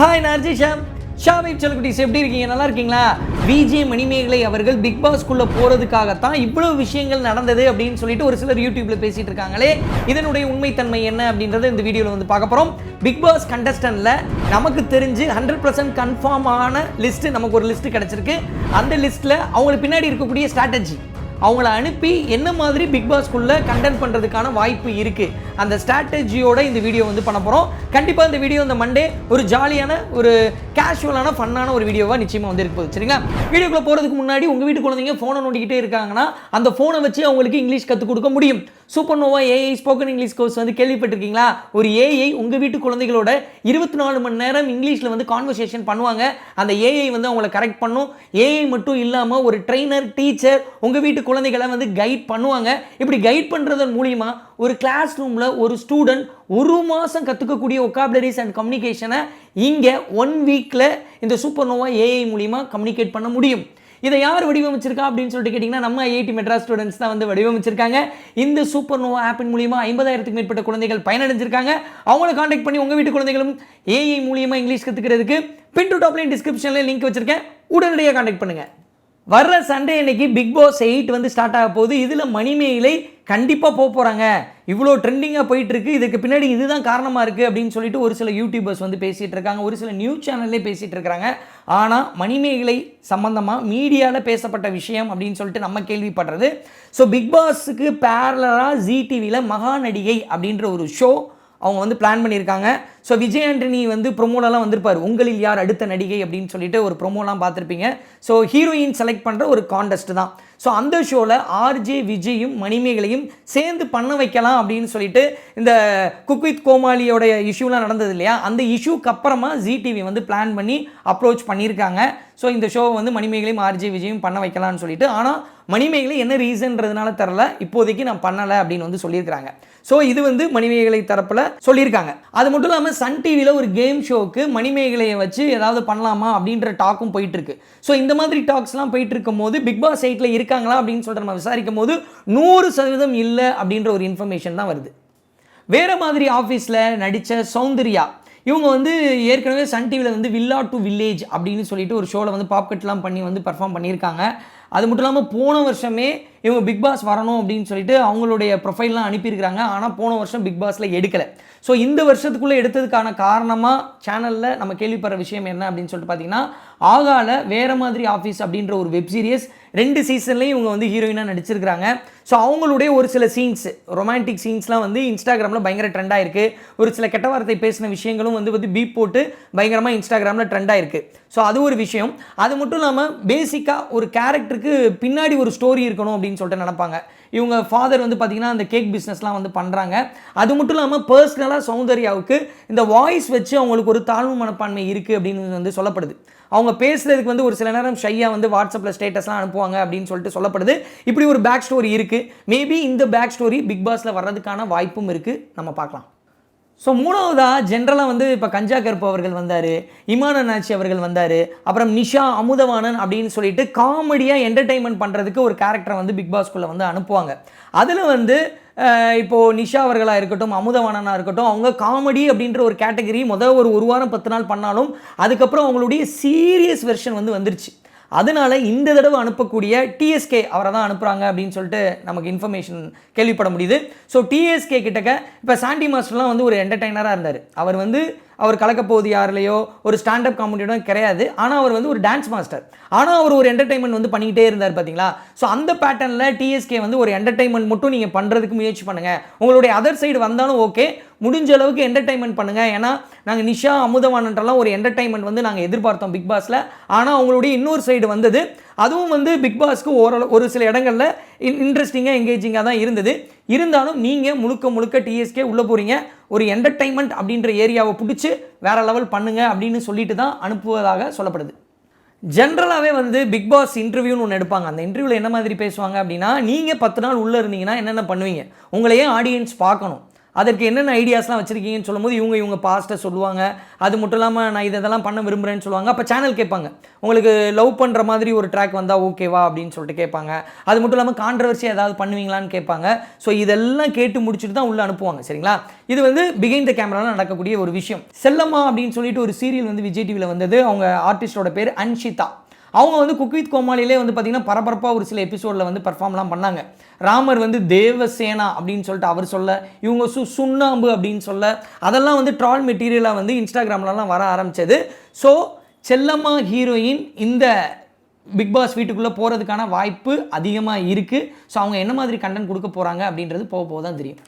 Hi நார்ஜி Sham ஷாமிப் செல்குட்டிஸ் எப்படி இருக்கீங்க? நல்லா இருக்கீங்களா? விஜே மணிமேகலை அவர்கள் பிக் பாஸ்க்குள்ளே போகிறதுக்காகத்தான் இவ்வளோ விஷயங்கள் நடந்தது அப்படின்னு சொல்லிட்டு ஒரு சிலர் யூடியூப்பில் பேசிகிட்டு இருக்காங்களே. இதனுடைய உண்மைத்தன்மை என்ன அப்படின்றத இந்த வீடியோவில் வந்து பார்க்க போகிறோம் பிக் பாஸ் கண்டஸ்டனில் நமக்கு தெரிஞ்சு ஹண்ட்ரட் பர்சன்ட் கன்ஃபார்மான லிஸ்ட்டு நமக்கு ஒரு லிஸ்ட்டு கிடச்சிருக்கு. அந்த லிஸ்ட்டில் அவங்களுக்கு பின்னாடி இருக்கக்கூடிய ஸ்ட்ராட்டஜி அவங்கள அனுப்பி என்ன மாதிரி பிக் பாஸ்க்குள்ள கண்டென்ட் பண்ணுறதுக்கான வாய்ப்பு இருக்குது அந்த ஸ்ட்ராட்டஜியோட இந்த வீடியோ வந்து பண்ண போகிறோம் கண்டிப்பாக இந்த வீடியோ இந்த மண்டே ஒரு ஜாலியான ஒரு கேஷுவலான ஃபன்னான ஒரு வீடியோவாக நிச்சயமாக வந்து இருக்க போகுது. சரிங்களா? வீடியோக்குள்ளே போகிறதுக்கு முன்னாடி உங்கள் வீட்டு குழந்தைங்க ஃபோனை நோண்டிக்கிட்டே இருக்காங்கன்னா அந்த ஃபோனை வச்சு அவங்களுக்கு இங்கிலீஷ் கற்றுக் கொடுக்க முடியும். Super Nova AI spoken English course வந்து கேள்விப்பட்டிருக்கீங்களா? ஒரு ஏஐ உங்கள் வீட்டு குழந்தைகளோட இருபத்தி நாலு மணி நேரம் இங்கிலீஷில் வந்து கான்வர்சேஷன் பண்ணுவாங்க. அந்த ஏஐ வந்து அவங்கள கரெக்ட் பண்ணும். ஏஐ மட்டும் இல்லாமல் ஒரு ட்ரெயினர் டீச்சர் உங்கள் வீட்டு குழந்தைகளை வந்து கைட் பண்ணுவாங்க. இப்படி கைட் பண்ணுறதன் மூலிமா ஒரு கிளாஸ் ரூமில் ஒரு ஸ்டூடெண்ட் ஒரு மாதம் கற்றுக்கக்கூடிய ஒக்காபுலரிஸ் அண்ட் கம்யூனிகேஷனை இங்கே ஒன் வீக்கில் இந்த சூப்பர் நோவா ஏஐ மூலிமா கம்யூனிகேட் பண்ண முடியும். இதை யார் வடிவமைச்சிருக்கா அப்படின்னு சொல்லிட்டு கேட்டிங்கன்னா நம்ம ஐஐடி மெட்ராஸ் ஸ்டூடெண்ட்ஸ் தான் வந்து வடிவமைச்சிருக்காங்க. இந்த சூப்பர் நோவா ஆப்பின் மூலியமாக ஐம்பதாயிரத்துக்கு மேற்பட்ட குழந்தைகள் பயனடைஞ்சிருக்காங்க. அவங்கள காண்டாக்ட் பண்ணி உங்கள் வீட்டு குழந்தைகளும் ஏஐ மூலியமாக இங்கிலீஷ் கற்றுக்கிறதுக்கு பின் டு டாப்லைன் டிஸ்கிரிப்ஷனில் லிங்க் வச்சுருக்கேன். உடனடியாக காண்டாக்ட் பண்ணுங்கள் வர்ற சண்டே இன்னைக்கு பிக் பாஸ் எயிட் வந்து ஸ்டார்ட் ஆக போகுது. இதில் மணிமேகலை கண்டிப்பாக போக போகிறாங்க இவ்வளோ ட்ரெண்டிங்காக போயிட்டுருக்கு. இதுக்கு பின்னாடி இதுதான் காரணமாக இருக்குது அப்படின்னு சொல்லிட்டு ஒரு சில யூடியூபர்ஸ் வந்து பேசிகிட்டு இருக்காங்க. ஒரு சில நியூஸ் சேனல்லே பேசிகிட்டு இருக்கிறாங்க ஆனால் மணிமேகலை சம்மந்தமாக மீடியாவில் பேசப்பட்ட விஷயம் அப்படின்னு சொல்லிட்டு நம்ம கேள்விப்படுறது. ஸோ பிக் பாஸுக்கு பேரலராக ஜி டிவியில் மகாநடிகை அப்படின்ற ஒரு ஷோ அவங்க வந்து பிளான் பண்ணியிருக்காங்க. ஸோ விஜய் ஆண்டனி வந்து ப்ரொமோலலாம் வந்திருப்பார். உங்களில் யார் அடுத்த நடிகை அப்படின்னு சொல்லிட்டு ஒரு ப்ரொமோலாம் பார்த்துருப்பீங்க. ஸோ ஹீரோயின் செலக்ட் பண்ணுற ஒரு காண்டெஸ்ட் தான். ஸோ அந்த ஷோவில் ஆர்ஜே விஜயும் மணிமேகலையும் சேர்ந்து பண்ண வைக்கலாம் அப்படின்னு சொல்லிட்டு இந்த குக் வித் இஷ்யூலாம் நடந்தது இல்லையா? அந்த இஷ்யூக்கு அப்புறமா ஜி டிவி வந்து பிளான் பண்ணி அப்ரோச் பண்ணியிருக்காங்க. ஸோ இந்த ஷோவை வந்து மணிமேகலையும் ஆர்ஜி விஜயும் பண்ண வைக்கலாம்னு சொல்லிட்டு ஆனால் மணிமேகலை என்ன ரீசன்றதுனால தரல இப்போதைக்கு நான் பண்ணலை அப்படின்னு வந்து சொல்லியிருக்காங்க ஸோ இது வந்து மணிமேகலை தரப்பில் சொல்லியிருக்காங்க. அது மட்டும் இல்லாமல் சன் டிவியில் ஒரு கேம் ஷோவுக்கு மணிமேகலையை வச்சு ஏதாவது பண்ணலாமா அப்படின்ற டாக்கும் போயிட்டுருக்கு. ஸோ இந்த மாதிரி டாக்ஸ்லாம் போயிட்டு இருக்கும் போது பிக் பாஸ் எயிட்டில் இருக்காங்களா அப்படின்னு சொல்லிட்டு நம்ம விசாரிக்கும் போது நூறு சதவீதம் இல்லை அப்படின்ற ஒரு இன்ஃபர்மேஷன் தான் வருது. வேறு மாதிரி ஆஃபீஸில் நடித்த சௌந்தர்யா இவங்க வந்து ஏற்கனவே சன் டிவியில் வந்து வில்லா டு வில்லேஜ் அப்படின்னு சொல்லிட்டு ஒரு ஷோவில் வந்து பாப்கட்லாம் பண்ணி வந்து பர்ஃபார்ம் பண்ணியிருக்காங்க. அது மட்டும் இல்லாமல் போன வருஷமே இவங்க பிக் பாஸ் வரணும் அப்படின்னு சொல்லிட்டு அவங்களுடைய ப்ரொஃபைல்லாம் அனுப்பியிருக்கிறாங்க. ஆனால் போன வருஷம் பிக் பாஸில் எடுக்கலை. ஸோ இந்த வருஷத்துக்குள்ளே எடுத்ததுக்கான காரணமாக சேனலில் நம்ம கேள்விப்படுற விஷயம் என்ன அப்படின்னு சொல்லிட்டு பார்த்தீங்கன்னா ஆகால வேற மாதிரி ஆஃபீஸ் அப்படின்ற ஒரு வெப் சீரியஸ் ரெண்டு சீசன்லேயும் இவங்க வந்து ஹீரோயினாக நடிச்சிருக்கிறாங்க. ஸோ அவங்களுடைய ஒரு சில சீன்ஸ் ரொமான்டிக் சீன்ஸ்லாம் வந்து இன்ஸ்டாகிராமில் பயங்கர ட்ரெண்டாக இருக்குது ஒரு சில கெட்ட வார்த்தை பேசின விஷயங்களும் வந்து வந்து பீப் போட்டு பயங்கரமாக இன்ஸ்டாகிராமில் ட்ரெண்டாக இருக்குது ஸோ அது ஒரு விஷயம். அது மட்டும் இல்லாமல் பேசிக்காக ஒரு கேரக்டருக்கு பின்னாடி ஒரு ஸ்டோரி இருக்கணும் அப்படின்னு சொல்லிட்டு நினைப்பாங்க. இவங்க ஃபாதர் வந்து பார்த்திங்கன்னா அந்த கேக் பிஸ்னஸ்லாம் வந்து பண்ணுறாங்க அது மட்டும் இல்லாமல் பர்சனலாக சௌந்தர்யாவுக்கு இந்த வாய்ஸ் வச்சு அவங்களுக்கு ஒரு தாழ்வு மனப்பான்மை இருக்குது அப்படின்னு வந்து சொல்லப்படுது. அவங்க பேசுறதுக்கு வந்து ஒரு சில நேரம் ஷையாக வந்து வாட்ஸ்அப்பில் ஸ்டேட்டஸ்லாம் அனுப்புவாங்க அப்படின்னு சொல்லிட்டு சொல்லப்படுது. இப்படி ஒரு பேக் ஸ்டோரி இருக்குது மேபி இந்த பேக் ஸ்டோரி பிக் பாஸில் வர்றதுக்கான வாய்ப்பும் இருக்குது நம்ம பார்க்கலாம். ஸோ மூணாவதாக ஜென்ரலாக வந்து இப்போ கஞ்சா கருப்பு அவர்கள் வந்தார் இமான நாச்சி அவர்கள் வந்தார் அப்புறம் நிஷா அமுதவாணன் அப்படின்னு சொல்லிட்டு காமெடியாக என்டர்டைன்மெண்ட் பண்ணுறதுக்கு ஒரு கேரக்டரை வந்து பிக் பாஸ்குள்ளே வந்து அனுப்புவாங்க. அதில் வந்து இப்போது இப்போ நிஷா அவர்களாக இருக்கட்டும் அமுதவாணனாக இருக்கட்டும் அவங்க காமெடி அப்படின்ற ஒரு கேட்டகரி முதல் ஒரு ஒரு வாரம் பத்து நாள் பண்ணாலும் அதுக்கப்புறம் அவங்களுடைய சீரியஸ் வெர்ஷன் வந்து வந்துருச்சு. அதனால இந்த தடவை அனுப்பக்கூடிய டிஎஸ்கே அவரை தான் அனுப்புகிறாங்க அப்படின்னு சொல்லிட்டு நமக்கு இன்ஃபர்மேஷன் கேள்விப்பட முடியுது. ஸோ டிஎஸ்கே கிட்டக்க இப்போ சாண்டி மாஸ்டர்லாம் வந்து ஒரு என்டர்டைனராக இருந்தார். அவர் வந்து அவர் கலக்கப்போகுது யாருலையோ ஒரு ஸ்டாண்டப் காமெடியோட கிடையாது. ஆனால் அவர் வந்து ஒரு டான்ஸ் மாஸ்டர் ஆனால் அவர் ஒரு என்டர்டைன்மெண்ட் வந்து பண்ணிக்கிட்டே இருந்தார் பார்த்தீங்களா ஸோ அந்த பேட்டர்னில் டிஎஸ்கே வந்து ஒரு என்டர்டைன்மெண்ட் மட்டும் நீங்கள் பண்ணுறதுக்கு முயற்சி பண்ணுங்கள் உங்களுடைய அதர் சைடு வந்தாலும் ஓகே முடிஞ்ச அளவுக்கு என்டர்டைன்மெண்ட் பண்ணுங்கள் ஏன்னா நாங்கள் நிஷா அமுதவானன்றலாம் ஒரு என்டர்டைன்மெண்ட் வந்து நாங்கள் எதிர்பார்த்தோம் பிக் பாஸில் ஆனால் அவங்களுடைய இன்னொரு சைடு வந்தது அதுவும் வந்து பிக் பாஸ்க்கு ஓரளவு ஒரு சில இடங்களில் இன்ட்ரெஸ்டிங்காக எங்கேஜிங்காக தான் இருந்தது. இருந்தாலும் நீங்கள் முழுக்க முழுக்க டிஎஸ்கே உள்ளே போகிறீங்க ஒரு என்டர்டைன்மெண்ட் அப்படின்ற ஏரியாவை பிடிச்சி வேற லெவல் பண்ணுங்க அப்படின்னு சொல்லிட்டு தான் அனுப்புவதாக சொல்லப்படுது. ஜென்ரலாகவே வந்து பிக் பாஸ் இன்டர்வியூன்னு ஒன்று எடுப்பாங்க. அந்த இன்டர்வியூவில் என்ன மாதிரி பேசுவாங்க அப்படின்னா நீங்கள் பத்து நாள் உள்ளே இருந்தீங்கன்னா என்னென்ன பண்ணுவீங்க? உங்களையே ஆடியன்ஸ் பார்க்கணும். அதற்கு என்னென்ன ஐடியாஸ்லாம் வச்சுருக்கீங்கன்னு சொல்லும்போது இவங்க இவங்க பாஸ்ட்டை சொல்லுவாங்க. அது மட்டும் இல்லாமல் நான் இதெல்லாம் பண்ண விரும்புகிறேன்னு சொல்லுவாங்க. அப்போ சேனல் கேட்பாங்க. உங்களுக்கு லவ் பண்ணுற மாதிரி ஒரு ட்ராக் வந்தால் ஓகேவா அப்படின்னு சொல்லிட்டு கேட்பாங்க. அது மட்டும் இல்லாமல் கான்ட்ரவர்சி ஏதாவது பண்ணுவீங்களான்னு கேட்பாங்க. ஸோ இதெல்லாம் கேட்டு முடிச்சுட்டு தான் உள்ளே அனுப்புவாங்க. சரிங்களா? இது வந்து பிகைண்ட் த கேமராவில் நடக்கக்கூடிய ஒரு விஷயம். செல்லம்மா அப்படின்னு சொல்லிட்டு ஒரு சீரியல் வந்து விஜய் டிவியில் வந்தது. அவங்க ஆர்டிஸ்டோட பேர் அன்ஷிதா. அவங்க வந்து குக் வித் கோமாளிலே வந்து பார்த்திங்கன்னா பரபரப்பாக ஒரு சில எபிசோடில் வந்து பர்ஃபார்ம்லாம் பண்ணாங்க. ராமர் வந்து தேவசேனா அப்படின்னு சொல்லிட்டு அவர் சொல்ல இவங்க சு சுண்ணாம்பு அப்படின்னு சொல்ல அதெல்லாம் வந்து ட்ரால் மெட்டீரியலாக வந்து இன்ஸ்டாகிராம்லலாம் வர ஆரம்பித்தது ஸோ செல்லம்மா ஹீரோயின் இந்த பிக் பாஸ் வீட்டுக்குள்ளே போகிறதுக்கான வாய்ப்பு அதிகமாக இருக்குது ஸோ அவங்க என்ன மாதிரி கண்டென்ட் கொடுக்க போகிறாங்க அப்படின்றது போக போக தான் தெரியும்.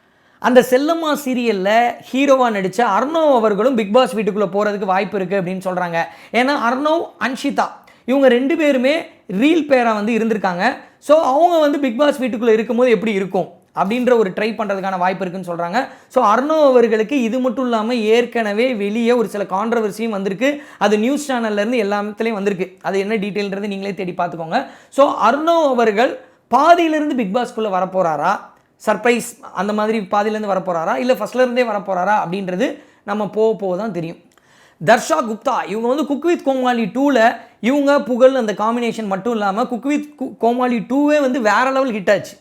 அந்த செல்லம்மா சீரியலில் ஹீரோவாக நடித்த அர்ணவ் அவர்களும் பிக் பாஸ் வீட்டுக்குள்ளே போகிறதுக்கு வாய்ப்பு இருக்குது அப்படின்னு சொல்கிறாங்க ஏன்னா அர்ணவ் அன்ஷிதா இவங்க ரெண்டு பேருமே ரீல் பேராக வந்து இருந்திருக்காங்க. ஸோ அவங்க வந்து பிக் பாஸ் வீட்டுக்குள்ளே இருக்கும்போது எப்படி இருக்கும்? அப்படின்ற ஒரு ட்ரை பண்ணுறதுக்கான வாய்ப்பு இருக்குன்னு சொல்கிறாங்க ஸோ அர்ணவ் அவர்களுக்கு இது மட்டும் இல்லாமல் ஏற்கனவே வெளியே ஒரு சில கான்ட்ரவர்சியும் வந்திருக்கு. அது நியூஸ் சேனல்லேருந்து எல்லாத்துலேயும் வந்திருக்கு. அது என்ன டீட்டெயில்ன்றது நீங்களே தேடி பார்த்துக்கோங்க. ஸோ அர்ணவ் அவர்கள் பாதியிலேருந்து பிக் பாஸ்க்குள்ளே வரப்போகிறாரா சர்ப்ரைஸ் அந்த மாதிரி பாதியிலேருந்து வரப்போகிறாரா இல்லை ஃபஸ்ட்லேருந்தே வரப்போகிறாரா அப்படின்றது நம்ம போக போக தான் தெரியும். தர்ஷா குப்தா இவங்க வந்து குக் வித் கோமாளி டூவில் இவங்க புகழ் அந்த காம்பினேஷன் மட்டும் இல்லாமல் குக் வித் கோமாளி டூவே வந்து வேற லெவல் ஹிட் ஆச்சு.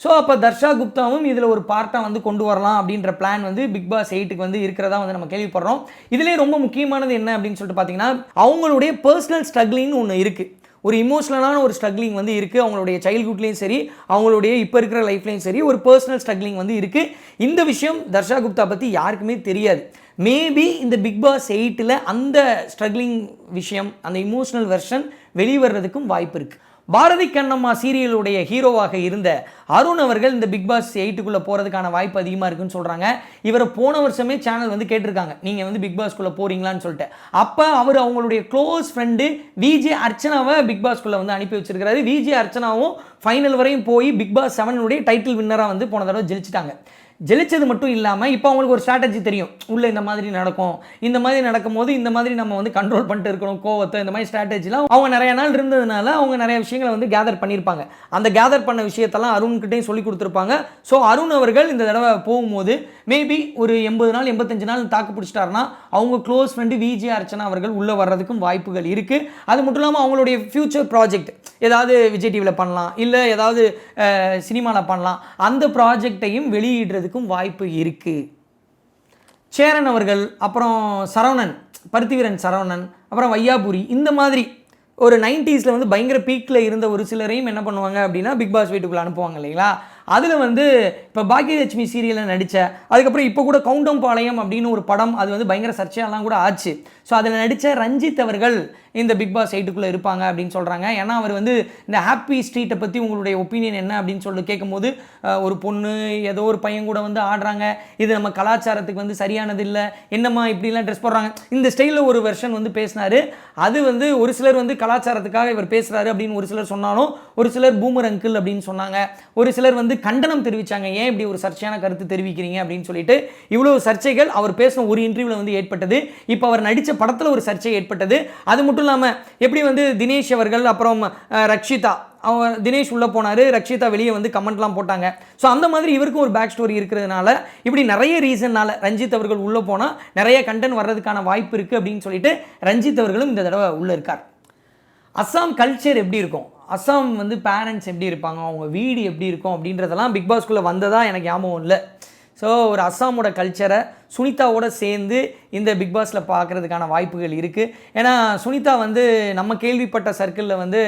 ஸோ அப்போ தர்ஷா குப்தாவும் இதில் ஒரு பார்ட்டாக வந்து கொண்டு வரலாம் அப்படின்ற பிளான் வந்து பிக் பாஸ் எயிட்டுக்கு வந்து இருக்கிறதா வந்து நம்ம கேள்விப்படுறோம். இதுலேயே ரொம்ப முக்கியமானது என்ன அப்படின்னு சொல்லிட்டு பார்த்தீங்கன்னா அவங்களுடைய பர்சனல் ஸ்ட்ரகிளிங்னு ஒன்று இருக்குது ஒரு இமோஷனலான ஒரு ஸ்ட்ரகிளிங் வந்து இருக்குது அவங்களுடைய சைல்ட்ஹுட்லேயும் சரி அவங்களுடைய இப்போ இருக்கிற லைஃப்லேயும் சரி ஒரு பர்சனல் ஸ்ட்ரகிளிங் வந்து இருக்குது இந்த விஷயம் தர்ஷா குப்தா பற்றி யாருக்குமே தெரியாது. மேபி இந்த பிக் பாஸ் எயிட்டில் அந்த ஸ்ட்ரகிளிங் விஷயம் அந்த இமோஷனல் வெர்ஷன் வெளிவரதுக்கும் வாய்ப்பு இருக்குது பாரதி கண்ணம்மா சீரியலுடைய ஹீரோவாக இருந்த அருண் அவர்கள் இந்த பிக் பாஸ் எயிட்டுக்குள்ளே போகிறதுக்கான வாய்ப்பு அதிகமாக இருக்குன்னு சொல்கிறாங்க இவரை போன வருஷமே சேனல் வந்து கேட்டிருக்காங்க. நீங்கள் வந்து பிக் பாஸ்க்குள்ளே போகிறீங்களான்னு சொல்லிட்டு. அப்போ அவர் அவங்களுடைய க்ளோஸ் ஃப்ரெண்டு விஜே அர்ச்சனாவை பிக் பாஸ்க்குள்ளே வந்து அனுப்பி வச்சிருக்கிறாரு. விஜே அர்ச்சனாவும் ஃபைனல் வரையும் போய் பிக் பாஸ் செவனுடைய டைட்டில் வின்னராக வந்து போன தடவை ஜெயிச்சிட்டாங்க. ஜெயிச்சது மட்டும் இல்லாமல் இப்போ அவங்களுக்கு ஒரு ஸ்ட்ராட்டஜி தெரியும். உள்ளே இந்த மாதிரி நடக்கும். இந்த மாதிரி நடக்கும்போது இந்த மாதிரி நம்ம வந்து கண்ட்ரோல் பண்ணிட்டு இருக்கணும் கோவத்தை இந்த மாதிரி ஸ்ட்ராட்டஜிலாம் அவங்க நிறைய நாள் இருந்ததுனால அவங்க நிறைய விஷயங்களை வந்து கேதர் பண்ணியிருப்பாங்க அந்த கேதர் பண்ண விஷயத்தெல்லாம் அருண்கிட்டையும் சொல்லி கொடுத்துருப்பாங்க. ஸோ அருண் அவர்கள் இந்த தடவை போகும்போது மேபி ஒரு எண்பது நாள் எண்பத்தஞ்சு நாள் தாக்கு பிடிச்சிட்டாருன்னா அவங்க க்ளோஸ் ஃப்ரெண்டு விஜே அர்ச்சனா அவர்கள் உள்ளே வர்றதுக்கும் வாய்ப்புகள் இருக்குது அது மட்டும் இல்லாமல் அவங்களுடைய ஃப்யூச்சர் ப்ராஜெக்ட் ஏதாவது விஜய் டிவியில் பண்ணலாம் இல்லை ஏதாவது சினிமாவில் பண்ணலாம். அந்த ப்ராஜெக்டையும் வெளியிடுறதுக்கும் வாய்ப்பு இருக்குது சேரன் அவர்கள் அப்புறம் சரவணன் பருத்திவீரன் சரவணன் அப்புறம் வையாபுரி இந்த மாதிரி ஒரு நைன்டிஸில் வந்து பயங்கர பீக்கில் இருந்த ஒரு சிலரையும் என்ன பண்ணுவாங்க அப்படின்னா பிக் பாஸ் வீட்டுக்குள்ளே அனுப்புவாங்க இல்லைங்களா? அதில் வந்து இப்போ பாக்கியலட்சுமி சீரியலில் நடித்த அதுக்கப்புறம் இப்போ கூட கவுண்டம் பாளையம் அப்படின்னு ஒரு படம் அது வந்து பயங்கர சர்ச்சையெல்லாம் கூட ஆச்சு. ஸோ அதில் நடித்த ரஞ்சித் அவர்கள் இந்த பிக் பாஸ் எயிட்டுக்குள்ளே இருப்பாங்க அப்படின்னு சொல்கிறாங்க ஏன்னா அவர் வந்து இந்த ஹாப்பி ஸ்ட்ரீட்டை பற்றி உங்களுடைய ஒப்பீனியன் என்ன அப்படின்னு சொல்லி கேட்கும்போது ஒரு பொண்ணு ஏதோ ஒரு பையன் கூட வந்து ஆடுறாங்க. இது நம்ம கலாச்சாரத்துக்கு வந்து சரியானது இல்லை. என்னம்மா இப்படிலாம் ட்ரெஸ் போடுறாங்க? இந்த ஸ்டைலில் ஒரு வெர்ஷன் வந்து பேசினார். அது வந்து ஒரு சிலர் வந்து கலாச்சாரத்துக்காக இவர் பேசுகிறாரு அப்படின்னு ஒரு சிலர் சொன்னாலும் ஒரு சிலர் பூமர் அங்கிள் அப்படின்னு சொன்னாங்க. ஒரு சிலர் வந்து கண்டனம் தெரிவித்தாங்க ஏன் இப்படி ஒரு சர்ச்சையான கருத்து தெரிவிக்கிறீங்க அப்படின்னு சொல்லிட்டு இவ்வளோ சர்ச்சைகள் அவர் பேசின ஒரு இன்டர்வியூவில் வந்து ஏற்பட்டது. இப்போ அவர் நடித்த படத்தில் ஒரு சர்ச்சை ஏற்பட்டது. அது மட்டும் இல்லாமல் எப்படி வந்து தினேஷ் அவர்கள் அப்புறம் ரக்ஷிதா அவன் தினேஷ் உள்ளே போனார் ரக்ஷிதா வெளியே வந்து கமெண்ட்லாம் போட்டாங்க. ஸோ அந்த மாதிரி இவருக்கும் ஒரு பேக் ஸ்டோரி இருக்கிறதுனால இப்படி நிறைய ரீசன்னால் ரஞ்சித் அவர்கள் உள்ளே போனால் நிறைய கண்டென்ட் வர்றதுக்கான வாய்ப்பு இருக்குது அப்படின்னு சொல்லிட்டு ரஞ்சித் அவர்களும் இந்த தடவை உள்ளே இருக்கார். அஸ்ஸாம் கல்ச்சர் எப்படி இருக்கும்? அஸ்ஸாம் வந்து பேரண்ட்ஸ் எப்படி இருப்பாங்க? அவங்க வீடு எப்படி இருக்கும்? அப்படின்றதெல்லாம் பிக் பாஸ்குள்ளே வந்ததாக எனக்கு ஞாபகம் இல்லை. ஸோ ஒரு அஸ்ஸாமோட கல்ச்சரை சுனிதாவோட சேர்ந்து இந்த பிக் பாஸில் பார்க்குறதுக்கான வாய்ப்புகள் இருக்குது ஏன்னா சுனிதா வந்து நம்ம கேள்விப்பட்ட சர்க்கிளில் வந்து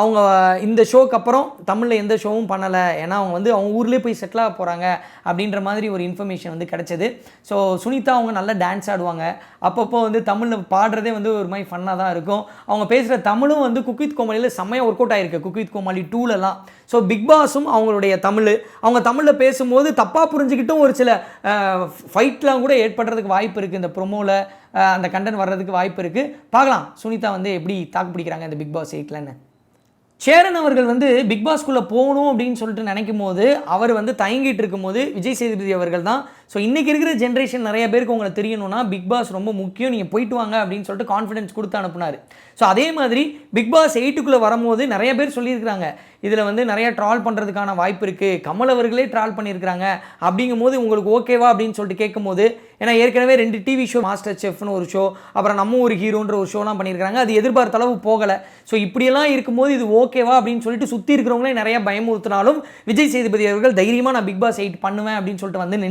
அவங்க இந்த ஷோக்கு அப்புறம் தமிழில் எந்த ஷோவும் பண்ணலை. ஏன்னா அவங்க வந்து அவங்க ஊர்லேயே போய் செட்டில் ஆக போகிறாங்க அப்படின்ற மாதிரி ஒரு இன்ஃபர்மேஷன் வந்து கிடச்சிது. ஸோ சுனிதா அவங்க நல்லா டான்ஸ் ஆடுவாங்க. அப்பப்போ வந்து தமிழில் பாடுறதே வந்து ஒரு மாதிரி ஃபன்னாக தான் இருக்கும். அவங்க பேசுகிற தமிழும் வந்து குக்வித் கோமாளியில் செம்மையாக ஒர்க் அவுட் ஆயிருக்கு. குக்வித் கோமாளி டூலெலாம் ஸோ பிக் பாஸும் அவங்களுடைய தமிழ். அவங்க தமிழில் பேசும்போது தப்பாக புரிஞ்சுக்கிட்டும் ஒரு சில ஃபைட்லாம் கூட ஏற்படுறதுக்கு வாய்ப்பு இருக்குது இந்த ப்ரோ ப்ரொமோவில் அந்த கண்டென்ட் வர்றதுக்கு வாய்ப்பு இருக்குது பார்க்கலாம். சுனிதா வந்து எப்படி தாக்கு பிடிக்கிறாங்க இந்த பிக் பாஸ் எயிட்லன்னு சேரன் அவர்கள் வந்து பிக் பாஸ்க்குள்ளே போகணும் அப்படின்னு சொல்லிட்டு நினைக்கும் போது அவர் வந்து தயங்கிட்டு இருக்கும்போது விஜய் சேதுபதி அவர்கள் தான் ஸோ இன்றைக்கி இருக்கிற ஜென்ரேஷன் நிறைய பேருக்கு உங்களை தெரியணும்னா பிக் பாஸ் ரொம்ப முக்கியம். நீங்கள் போயிட்டு வாங்க அப்படின்னு சொல்லிட்டு கான்ஃபிடன்ஸ் கொடுத்து அனுப்புனார். ஸோ அதே மாதிரி பிக் பாஸ் எயிட்டுக்குள்ளே வரும்போது நிறைய பேர் சொல்லியிருக்கிறாங்க. இதில் வந்து நிறைய ட்ரால் பண்ணுறதுக்கான வாய்ப்பு இருக்குது கமல் அவர்களே ட்ரால் பண்ணியிருக்கிறாங்க. அப்படிங்கும் போது உங்களுக்கு ஓகேவா அப்படின்னு சொல்லிட்டு கேட்கும்போது ஏன்னா ஏற்கனவே ரெண்டு டிவி ஷோ மாஸ்டர் செஃப்னு ஒரு ஷோ அப்புறம் நம்ம ஒரு ஹீரோன்ற ஒரு ஷோலாம் பண்ணியிருக்காங்க அது எதிர்பார்த்த அளவு போகலை. ஸோ இப்படியெல்லாம் இருக்கும்போது இது ஓகேவா அப்படின்னு சொல்லிட்டு சுற்றி இருக்கிறவங்களே நிறைய பயமுறுத்தினாலும் விஜய் சேதுபதி அவர்கள் தைரியமாக நான் பிக் பாஸ் எயிட் பண்ணுவேன் அப்படின்னு சொல்லிட்டு வந்து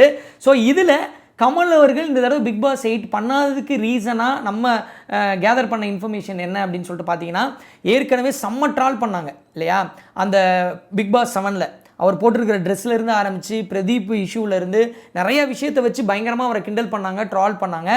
நின்றுக்கிறாரு ஸோ இதில் கமல் அவர்கள் இந்த தடவை பிக் பாஸ் எயிட் பண்ணாததுக்கு ரீசனாக நம்ம கேதர் பண்ண இன்ஃபர்மேஷன் என்ன அப்படின்னு சொல்லிட்டு பார்த்தீங்கன்னா ஏற்கனவே செம்ம ட்ரால் பண்ணாங்க இல்லையா? அந்த பிக் பாஸ் செவனில் அவர் போட்டிருக்கிற ட்ரெஸ்லேருந்து ஆரம்பித்து பிரதீப் இஷ்யூவிலேருந்து நிறையா விஷயத்தை வச்சு பயங்கரமாக அவரை கிண்டல் பண்ணாங்க ட்ரால் பண்ணாங்க.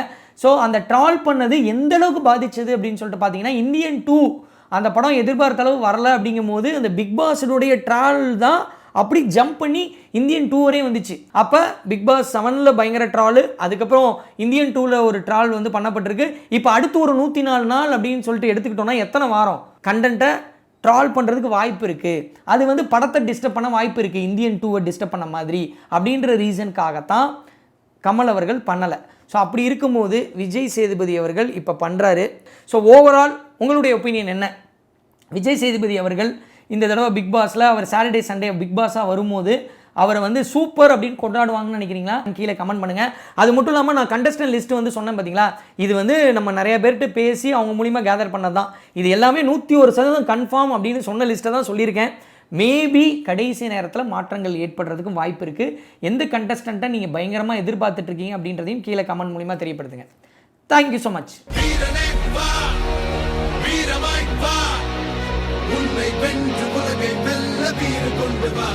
ஸோ அந்த ட்ரால் பண்ணது எந்த அளவுக்கு பாதித்தது அப்படின்னு சொல்லிட்டு பார்த்தீங்கன்னா இந்தியன் டூ அந்த படம் எதிர்பார்த்த அளவு வரல அப்படிங்கும் போது அந்த பிக் பாஸினுடைய ட்ரால் தான் அப்படி ஜம்ப் பண்ணி இந்தியன் டூ வரையும் வந்துச்சு. அப்போ பிக் பாஸ் செவனில் பயங்கர ட்ராலு அதுக்கப்புறம் இந்தியன் டூவில் ஒரு ட்ரால் வந்து பண்ணப்பட்டிருக்கு. இப்போ அடுத்து ஒரு நூற்றி நாலு நாள் அப்படின்னு சொல்லிட்டு எடுத்துக்கிட்டோம்னா எத்தனை வாரம்? கண்டென்ட்டை ட்ரால் பண்ணுறதுக்கு வாய்ப்பு இருக்குது அது வந்து படத்தை டிஸ்டர்ப் பண்ண வாய்ப்பு இருக்குது இந்தியன் டூவை டிஸ்டர்ப் பண்ண மாதிரி அப்படின்ற ரீசனுக்காகத்தான் கமல் அவர்கள் பண்ணலை. ஸோ அப்படி இருக்கும்போது விஜய் சேதுபதி அவர்கள் இப்போ பண்ணுறாரு ஸோ ஓவரால் உங்களுடைய ஒப்பீனியன் என்ன? விஜய் சேதுபதி அவர்கள் இந்த தடவை பிக் பாஸில் அவர் சாட்டர்டே சண்டே பிக் பாஸாக வரும்போது அவரை வந்து சூப்பர் அப்படின்னு கொண்டாடுவாங்கன்னு நினைக்கிறீங்களா? கீழே கமெண்ட் பண்ணுங்கள் அது மட்டும் இல்லாமல் நான் கண்டஸ்டன் லிஸ்ட் வந்து சொன்னேன் பார்த்தீங்களா இது வந்து நம்ம நிறைய பேர்கிட்ட பேசி அவங்க மூலிமா கேதர் பண்ணது தான் இது எல்லாமே நூற்றி ஒரு சதவீதம் கன்ஃபார்ம் அப்படின்னு சொன்ன லிஸ்ட்டை தான் சொல்லியிருக்கேன். மேபி கடைசி நேரத்தில் மாற்றங்கள் ஏற்படுறதுக்கும் வாய்ப்பு இருக்குது எந்த கண்டஸ்டண்ட்டை நீங்கள் பயங்கரமாக எதிர்பார்த்துட்ருக்கீங்க அப்படின்றதையும் கீழே கமெண்ட் மூலிமா தெரியப்படுத்துங்க. தேங்க்யூ ஸோ மச் வென்று உலகை வெல்ல வீறு கொண்டு வா